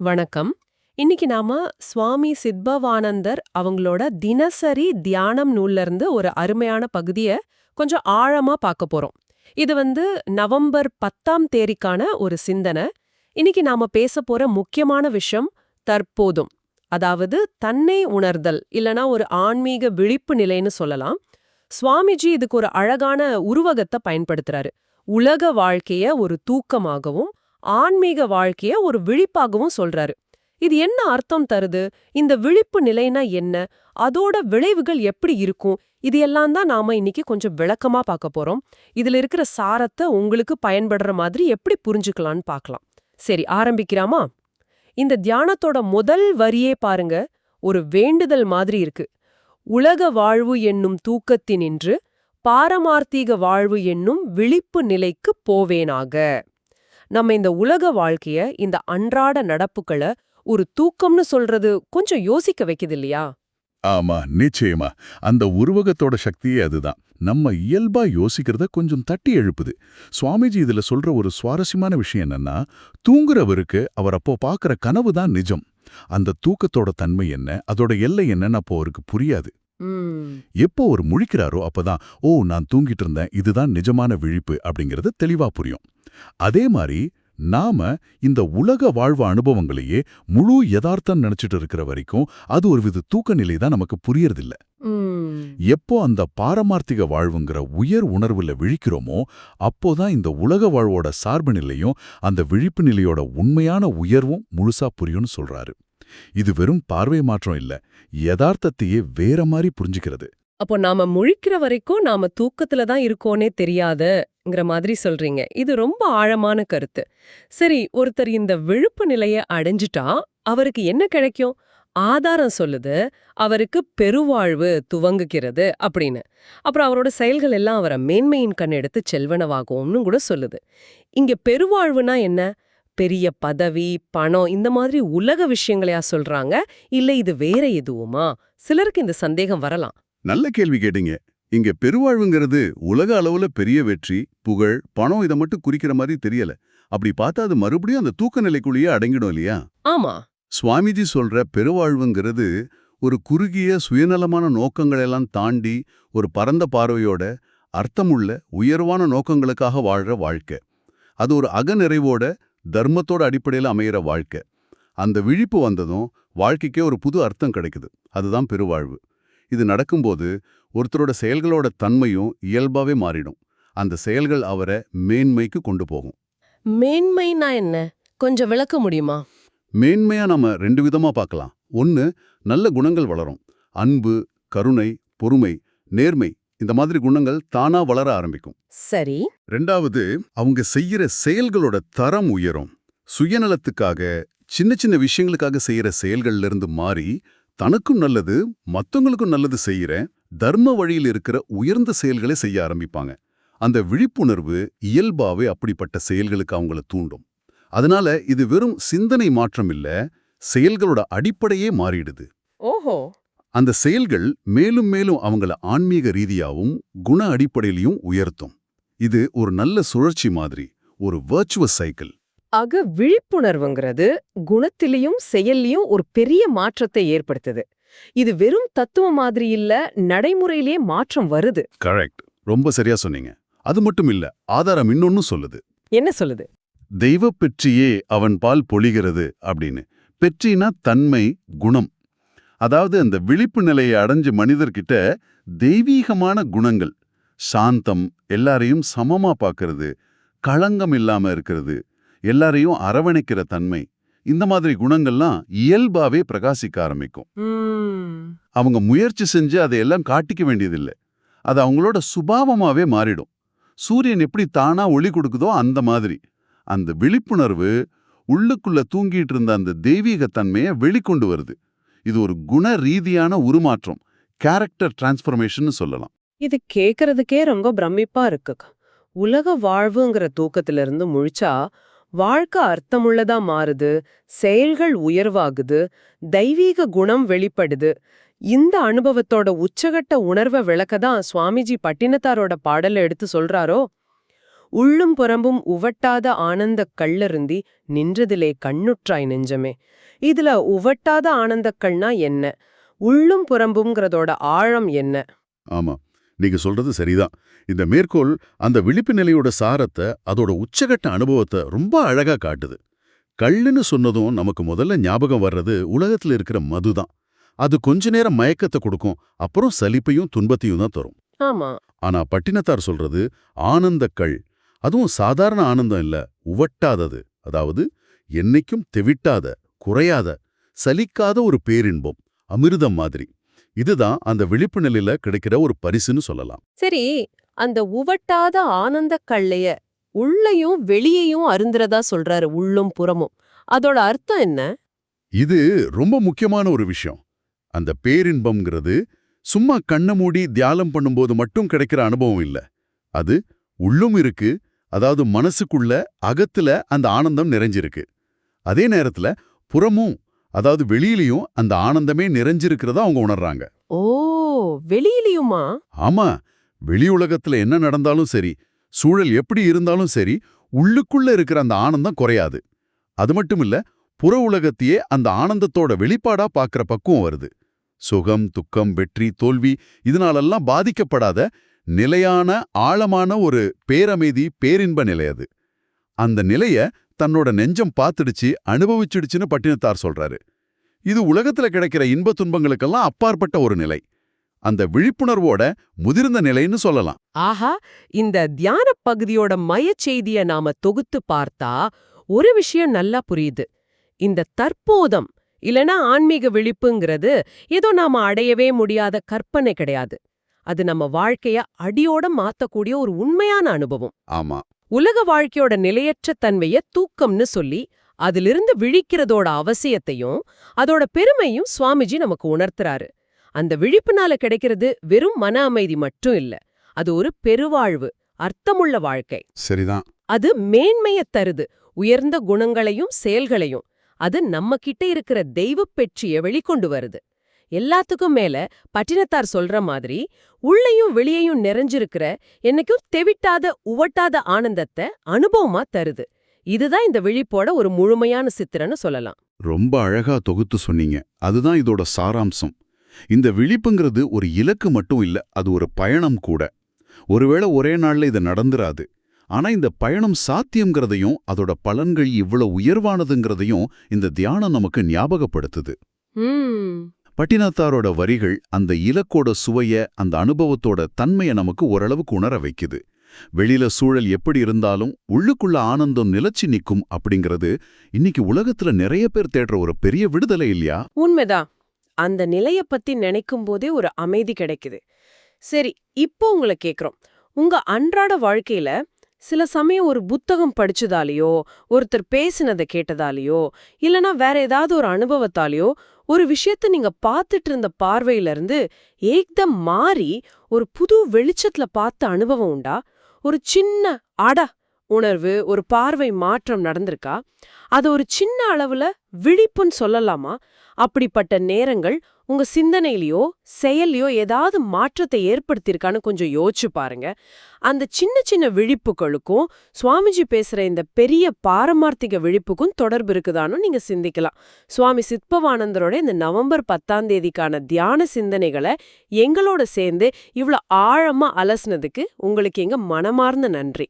வணக்கம். இன்னைக்கு நாம சுவாமி சித்பவானந்தர் அவங்களோட தினசரி தியானம் நூல்ல இருந்து ஒரு அருமையான பகுதிய கொஞ்சம் ஆழமா பார்க்க போறோம். இது வந்து நவம்பர் பத்தாம் தேதிக்கான ஒரு சிந்தனை. இன்னைக்கு நாம பேச போற முக்கியமான விஷயம் தற்போதும். அதாவது தன்னை உணர்தல் இல்லனா ஒரு ஆன்மீக விழிப்பு நிலைன்னு சொல்லலாம். சுவாமிஜி இதுக்கு ஒரு அழகான உருவகத்தை பயன்படுத்துறாரு. உலக வாழ்க்கைய ஒரு தூக்கமாகவும் ஆன்மீக வாழ்க்கைய ஒரு விழிப்பாகவும் சொல்றாரு. இது என்ன அர்த்தம் தருது? இந்த விழிப்பு நிலைனா என்ன? அதோட விளைவுகள் எப்படி இருக்கும்? இது எல்லாம் தான் நாம இன்னைக்கு கொஞ்சம் விளக்கமா பார்க்க போறோம். இதுல இருக்கிற சாரத்தை உங்களுக்கு பயன்படுற மாதிரி எப்படி புரிஞ்சுக்கலாம்னு பார்க்கலாம். சரி ஆரம்பிக்கிறாமா? இந்த தியானத்தோட முதல் வரியே பாருங்க. ஒரு வேண்டுதல் மாதிரி இருக்கு. உலக வாழ்வு என்னும் தூக்கத்தினின்று பாரமார்த்தீக வாழ்வு என்னும் விழிப்பு நிலைக்கு போவேனாக. நம்ம இந்த உலக வாழ்க்கைய இந்த அன்றாட நடப்புகளை ஒரு தூக்கம்னு சொல்றது கொஞ்சம் யோசிக்க வைக்குது இல்லையா ஆமா நிச்சயமா. அந்த உருவகத்தோட சக்தியே அதுதான். நம்ம இயல்பா யோசிக்கிறத கொஞ்சம் தட்டி எழுப்புது. சுவாமிஜி இதுல சொல்ற ஒரு சுவாரஸ்யமான விஷயம் என்னன்னா தூங்குறவருக்கு அவர் அப்போ பாக்குற கனவு தான் நிஜம். அந்த தூக்கத்தோட தன்மை என்ன அதோட எல்லை என்னன்னு அப்போ அவருக்கு புரியாது. எப்போ அவர் முழிக்கிறாரோ அப்பதான் ஓ நான் தூங்கிட்டு இருந்தேன் இதுதான் நிஜமான விழிப்பு அப்படிங்கிறது தெளிவா புரியும். அதே மாதிரி நாம இந்த உலக வாழ்வு அனுபவங்களையே முழு யதார்த்தம் நினைச்சிட்டு இருக்கிற வரைக்கும் அது ஒரு வித தூக்க நிலை தான் நமக்கு புரியறதில்ல. எப்போ அந்த பாரமார்த்திக வாழ்வுங்கிற உயர் உணர்வுல விழிக்கிறோமோ அப்போதான் இந்த உலக வாழ்வோட சார்பு நிலையும் அந்த விழிப்பு நிலையோட உண்மையான உயர்வும் முழுசா புரியும்னு சொல்றாரு. இது வெறும் பார்வை மாற்றம் இல்ல யதார்த்தத்தையே வேற மாதிரி புரிஞ்சுக்கிறது. அப்போ நாம முழிக்கிற வரைக்கும் நாம தூக்கத்துல தான் இருக்கோனே தெரியாதுங்கிற மாதிரி சொல்றீங்க. இது ரொம்ப ஆழமான கருத்து. சரி ஒருத்தர் இந்த விழுப்பு நிலைய அடைஞ்சிட்டா அவருக்கு என்ன கிடைக்கும்? ஆதாரம் சொல்லுது அவருக்கு பெருவாழ்வு துவங்குகிறது அப்படின்னு. அப்புறம் அவரோட செயல்கள் எல்லாம் அவரை மேன்மையின் கண் எடுத்து செல்வனவாகும்னு கூட சொல்லுது. இங்க பெருவாழ்வுனா என்ன? பெரிய பதவி பணம் இந்த மாதிரி உலக விஷயங்களையா சொல்றாங்க. இல்ல இது வேற எதுவுமா? சிலருக்கு இந்த சந்தேகம் வரலாம். நல்ல கேள்வி கேட்டீங்க. இங்க பெருவாழ்வுங்கிறது உலக அளவுல பெரிய வெற்றி புகழ் பணம் இதை மட்டும் குறிக்கிற மாதிரி தெரியல. அப்படி பார்த்தா அது மறுபடியும் அந்த தூக்க நிலைக்குள்ளேயே அடங்கிடும் இல்லையா? ஆமா. சுவாமிஜி சொல்ற பெருவாழ்வுங்கிறது ஒரு குறுகிய சுயநலமான நோக்கங்களெல்லாம் தாண்டி ஒரு பரந்த பார்வையோட அர்த்தமுள்ள உயர்வான நோக்கங்களுக்காக வாழ்ற வாழ்க்கை. அது ஒரு அகநிறைவோட தர்மத்தோட அடிப்படையில் அமையிற வாழ்க்கை. அந்த விழிப்பு வந்ததும் வாழ்க்கைக்கே ஒரு புது அர்த்தம் கிடைக்குது. அதுதான் பெருவாழ்வு. இது நடக்கும்போது ஒருத்தரோட செயல்களோட தன்மையும் இயல்பாவே மாறிடும். அந்த செயல்கள் அவரை மேன்மைக்கு கொண்டு போகும். மேன்மைனா என்ன? கொஞ்சம் விளக்க முடியுமா? மேன்மையா நாம ரெண்டு விதமா பார்க்கலாம். ஒன்னு நல்ல குணங்கள் வளரும். அன்பு கருணை பொறுமை நேர்மை. இந்த மாதிரி குணங்கள் தானா வளர ஆரம்பிக்கும். சரி. ரெண்டாவது அவங்க செய்யற செயல்களோட தரம் உயரும். சுயநலத்துக்காக சின்ன சின்ன விஷயங்களுக்காக செய்யற செயல்கள்ல இருந்து மாறி தனக்கும் நல்லது மத்தவங்களுக்கும் நல்லது செய்யற தர்ம வழியில் இருக்கிற உயர்ந்த செயல்களை செய்ய ஆரம்பிப்பாங்க. அந்த விழிப்புணர்வு இயல்பாவே அப்படிப்பட்ட செயல்களுக்கு அவங்கள தூண்டும். அதனால இது வெறும் சிந்தனை மாற்றம் இல்ல செயல்களோட அடிப்படையே மாறிடுது. அந்த செயல்கள் மேலும் மேலும் அவங்கள ஆன்மீக ரீதியாவும் குண அடிப்படையிலையும் உயர்த்தும். இது ஒரு நல்ல சுழற்சி மாதிரி ஒரு வர்ச்சுவஸ் சைக்கிள் அக விழிப்புணர்வுங்கிறது குணத்திலையும் செயல்லையும் ஒரு பெரிய மாற்றத்தை ஏற்படுத்துது. இது வெறும் தத்துவம் மாதிரி இல்ல நடைமுறையிலேயே மாற்றம் வருது. கரெக்ட் ரொம்ப சரியா சொன்னீங்க. அது மட்டும் இல்ல ஆதாரம் இன்னொன்னு சொல்லுது. என்ன சொல்லுது? தெய்வ பெற்றியே அவன் பால் பொழிகிறது அப்படின்னு. பெற்றினா தன்மை குணம். அதாவது அந்த விழிப்பு நிலையை அடைஞ்ச மனிதர்கிட்ட தெய்வீகமான குணங்கள் சாந்தம் எல்லாரையும் சமமா பார்க்கறது களங்கம் இல்லாம இருக்கிறது எல்லாரையும் அரவணைக்கிற தன்மை இந்த மாதிரி குணங்கள்லாம் இயல்பாவே பிரகாசிக்க ஆரம்பிக்கும். அவங்க முயற்சி செஞ்சு அதையெல்லாம் காட்டிக்க வேண்டியதில்லை. அது அவங்களோட சுபாவமாவே மாறிடும். சூரியன் எப்படி தானா ஒளி கொடுக்குதோ அந்த மாதிரி. அந்த விழிப்புணர்வு உள்ளுக்குள்ள தூங்கிட்டு இருந்த அந்த தெய்வீக தன்மையை வெளிக்கொண்டு வருது. இது ஒரு குண ரீதியான உருமாற்றம் கேரக்டர் டிரான்ஸ்ஃபர்மேஷன் சொல்லலாம். இது கேட்கறதுக்கே ரொம்ப பிரமிப்பா இருக்கு. உலக வாழ்வுங்கிற தூக்கத்துல இருந்து முழிச்சா வாழ்க்கை அர்த்தமுள்ளதா மாறுது செயல்கள் உயர்வாகுது தெய்வீக குணம் வெளிப்படுது. இந்த அனுபவத்தோட உச்சகட்ட உணர்வை விளக்க தான் சுவாமிஜி பட்டினத்தாரோட பாடல எடுத்து சொல்றாரோ உள்ளும் புறம்பும் உவட்டாத ஆனந்தக் கள்ளருந்தி நின்றதிலே கண்ணுற்றாய் நெஞ்சமே. இதுல உவட்டாத ஆனந்தக்கள்னா என்ன? உள்ளும் புறம்புங்கிறதோட ஆழம் என்ன? ஆமா நீங்க சொல்றது சரிதான். இந்த மேற்கோள் அந்த விழிப்பு நிலையோட சாரத்தை அதோட உச்சகட்ட அனுபவத்தை ரொம்ப அழகா காட்டுது. கள்ளுன்னு சொன்னதும் நமக்கு முதல்ல ஞாபகம் வர்றது உலகத்துல இருக்கிற மதுதான். அது கொஞ்ச நேரம் மயக்கத்தை கொடுக்கும் அப்புறம் சலிப்பையும் துன்பத்தையும் தான் தரும். ஆமா. ஆனா பட்டினத்தார் சொல்றது ஆனந்தக்கள் அதுவும் சாதாரண ஆனந்தம் இல்ல. உவட்டாதது. அதாவது என்னைக்கும் தெவிட்டாத குறையாத சலிக்காத ஒரு பேரின்பம் அமிர்தம் மாதிரி. இதுதான் அந்த விழிப்பு நிலையில கிடைக்கிற ஒரு பரிசுன்னு சொல்லலாம். சரி அந்த உவட்டாத ஆனந்தக் கள்ளைய உள்ளையும் வெளியையும் அருந்துறதா சொல்றாரு உள்ளும் புறமும். அதோட அர்த்தம் என்ன? இது ரொம்ப முக்கியமான ஒரு விஷயம். அந்த பேரின்பம்ங்கிறது சும்மா கண்ணை மூடி தியானம் பண்ணும்போது மட்டும் கிடைக்கிற அனுபவம் இல்ல. அது உள்ளும் இருக்கு அதாவது மனசுக்குள்ள அகத்துல அந்த ஆனந்தம் நிறைஞ்சிருக்கு. அதே நேரத்துல புறமும் அதாவது வெளியிலயும் அந்த ஆனந்தமே நிறைஞ்சிருக்கிறதா அவங்க உணர்றாங்க. ஓ வெளியிலயுமா? ஆமா வெளி உலகத்துல என்ன நடந்தாலும் சரி சூழல் எப்படி இருந்தாலும் சரி உள்ளுக்குள்ள இருக்கிற அந்த ஆனந்தம் குறையாது. அது மட்டும் இல்ல புற உலகத்தையே அந்த ஆனந்தத்தோட வெளிப்பாடா பார்க்கற பக்குவம் வருது. சுகம் துக்கம் வெற்றி தோல்வி இதனாலெல்லாம் பாதிக்கப்படாத நிலையான ஆழமான ஒரு பேரமைதி பேரின்ப நிலை அது. அந்த நிலைய தன்னோட நெஞ்சம் பார்த்துடுச்சு அனுபவிச்சிடுச்சுன்னு பட்டினத்தார் சொல்றாரு. இது உலகத்துல கிடைக்கிற இன்ப துன்பங்களுக்கெல்லாம் அப்பாற்பட்ட ஒரு நிலை. அந்த விழிப்புணர்வோட முதிர்ந்த நிலைன்னு சொல்லலாம். ஆஹா! இந்த தியான பகுதியோட மையச் செய்திய நாம தொகுத்து பார்த்தா ஒரு விஷயம் நல்லா புரியுது. இந்த தற்போதம் இல்லனா ஆன்மீக விழிப்புங்கிறது ஏதோ நாம அடையவே முடியாத கற்பனை கிடையாது. அது நம்ம வாழ்க்கைய அடியோட மாத்தக்கூடிய ஒரு உண்மையான அனுபவம். ஆமா. உலக வாழ்க்கையோட நிலையற்ற தன்மைய தூக்கம்னு சொல்லி அதிலிருந்து விழிக்கிறதோட அவசியத்தையும் அதோட பெருமையும் சுவாமிஜி நமக்கு உணர்த்துறாரு. அந்த விழிப்புனால கிடைக்கிறது வெறும் மன அமைதி மட்டும் இல்ல அது ஒரு பெருவாழ்வு அர்த்தமுள்ள வாழ்க்கை. சரிதான். அது மேன்மையத் தருது உயர்ந்த குணங்களையும் செயல்களையும். அது நம்ம கிட்ட இருக்கிற தெய்வப் பெற்றிய வெளிக்கொண்டு வருது. எல்லாத்துக்கும் மேல பட்டினத்தார் சொல்ற மாதிரி உள்ளையும் வெளியையும் நிறைஞ்சிருக்கிற என்னைக்கும் தெவிட்டாத உவட்டாத ஆனந்தத்தை அனுபவமா தருது. இதுதான் இந்த விழிப்போட ஒரு முழுமையான சித்திரன்னு சொல்லலாம். ரொம்ப அழகா தொகுத்து சொன்னீங்க. அதுதான் இதோட சாராம்சம். இந்த விழிப்புங்கிறது ஒரு இலக்கு மட்டும் இல்ல அது ஒரு பயணம் கூட. ஒருவேளை ஒரே நாள்ல இது நடந்துராது. ஆனா இந்த பயணம் சாத்தியம்ங்கிறதையும் அதோட பலன்கள் இவ்வளவு உயர்வானதுங்கிறதையும் இந்த தியானம் நமக்கு ஞாபகப்படுத்துது. ம் பட்டினத்தாரோட வரிகள் அந்த இலக்கோட சுவைய அந்த அனுபவத்தோட தன்மைய நமக்கு ஓரளவுக்கு உணர வைக்குது. வெளியில சூழல் எப்படி இருந்தாலும் உள்ளுக்குள்ள ஆனந்தம் நிலச்சி நிக்கும் அப்படிங்கிறது இன்னைக்கு உலகத்துல நிறைய பேர் தேடுற ஒரு பெரிய விடுதலை இல்லையா? உண்மைதான். அந்த நிலைய பத்தி நினைக்கும் போதே ஒரு அமைதி கிடைக்குது. சரி இப்போ உங்களை கேக்குறோம். உங்க அன்றாட வாழ்க்கையில சில சமயம் ஒரு புத்தகம் படிச்சதாலேயோ ஒருத்தர் பேசினதை கேட்டதாலேயோ இல்லனா வேற ஏதாவது ஒரு அனுபவத்தாலேயோ ஒரு விஷயத்த நீங்க பார்த்துட்டு இருந்த பார்வையில இருந்து ஏக்தம் மாறி ஒரு புது வெளிச்சத்துல பார்த்த அனுபவம் உண்டா? ஒரு சின்ன அடா உணர்வு ஒரு பார்வை மாற்றம் நடந்திருக்கா? அது ஒரு சின்ன அளவுல விழிப்புன்னு சொல்லலாமா? அப்படிப்பட்ட நேரங்கள் உங்க சிந்தனையிலயோ செயல்லையோ ஏதாவது மாற்றத்தை ஏற்படுத்தியிருக்கான்னு கொஞ்சம் யோசிச்சு பாருங்க. அந்த சின்ன சின்ன விழிப்புகளுக்கும் சுவாமிஜி பேசுற இந்த பெரிய பாரமார்த்திக விழிப்புக்கும் தொடர்பு இருக்குதான்னு நீங்க சிந்திக்கலாம். சுவாமி சித்பவானந்தரோட இந்த நவம்பர் பத்தாம் தேதிக்கான தியான சிந்தனைகளை எங்களோட சேர்ந்து இவ்ளோ ஆழமா அலசுனதுக்கு உங்களுக்கு எங்க மனமார்ந்த நன்றி.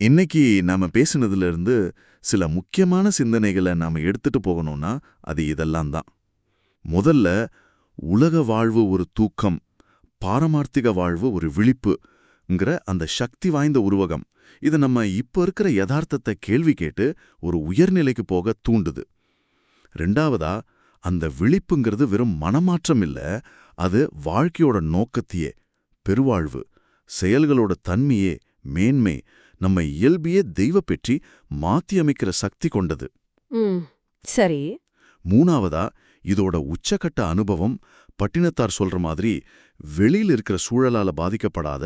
இன்னைக்கு நாம பேசுனதுல இருந்து சில முக்கியமான சிந்தனைகளை நாம எடுத்துட்டு போகணும்னா அது இதெல்லாம் தான். முதல்ல உலக வாழ்வு ஒரு தூக்கம் பாரமார்த்திக வாழ்வு ஒரு விழிப்புங்கிற அந்த சக்தி வாய்ந்த உருவகம். இது நம்ம இப்ப இருக்கிற யதார்த்தத்தை கேள்வி கேட்டு ஒரு உயர்நிலைக்கு போக தூண்டுது. ரெண்டாவதா அந்த விழிப்புங்கிறது வெறும் மனமாற்றம் இல்ல அது வாழ்க்கையோட நோக்கத்தையே பெருவாழ்வு செயல்களோட தன்மையே மேன்மை நம்ம இயல்பியே தெய்வ பெற்றி மாத்தியமைக்கிற சக்தி கொண்டது. சரி. மூணாவதா இதோட உச்சக்கட்ட அனுபவம் பட்டினத்தார் சொல்ற மாதிரி வெளியில இருக்கிற சூழலால பாதிக்கப்படாத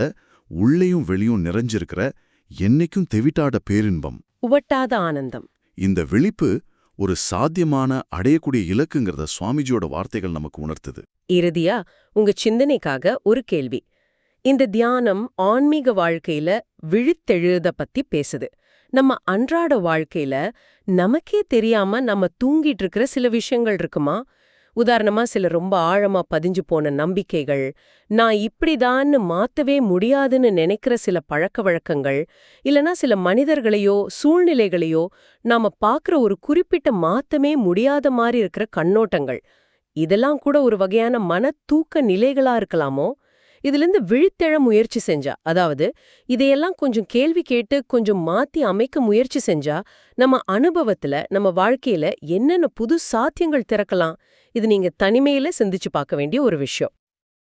உள்ளேயும் வெளியும் நிறைஞ்சிருக்கிற என்னைக்கும் தெவிட்டாட பேரின்பம். உவட்டாத ஆனந்தம். இந்த விழிப்பு ஒரு சாத்தியமான அடையக்கூடிய இலக்குங்கிறத சுவாமிஜியோட வார்த்தைகள் நமக்கு உணர்த்துது. இறுதியா உங்க சிந்தனைக்காக ஒரு கேள்வி. இந்த தியானம் ஆன்மீக வாழ்க்கையில விழித்தெழுத பத்தி பேசுது. நம்ம அன்றாட வாழ்க்கையில நமக்கே தெரியாம நம்ம தூங்கிட்டு இருக்கிற சில விஷயங்கள் இருக்குமா? உதாரணமா சில ரொம்ப ஆழமா பதிஞ்சு போன நம்பிக்கைகள் நான் இப்படிதான்னு மாத்தவே முடியாதுன்னு நினைக்கிற சில பழக்க வழக்கங்கள் இல்லனா சில மனிதர்களையோ சூழ்நிலைகளையோ நாம பார்க்குற ஒரு குறிப்பிட்ட மாத்தமே முடியாத மாதிரி இருக்கிற கண்ணோட்டங்கள். இதெல்லாம் கூட ஒரு வகையான மன தூக்க நிலைகளா இருக்கலாமோ? இதிலிருந்து விழித்தெழ முயற்சி செஞ்சா. அதாவது இதையெல்லாம் கொஞ்சம் கேள்வி கேட்டு கொஞ்சம் மாத்தி அமைக்க முயற்சி செஞ்சா நம்ம அனுபவத்துல நம்ம வாழ்க்கையில என்னென்ன புது சாத்தியங்கள் திறக்கலாம் இது நீங்க தனிமையில சிந்திச்சு பார்க்க வேண்டிய ஒரு விஷயம்.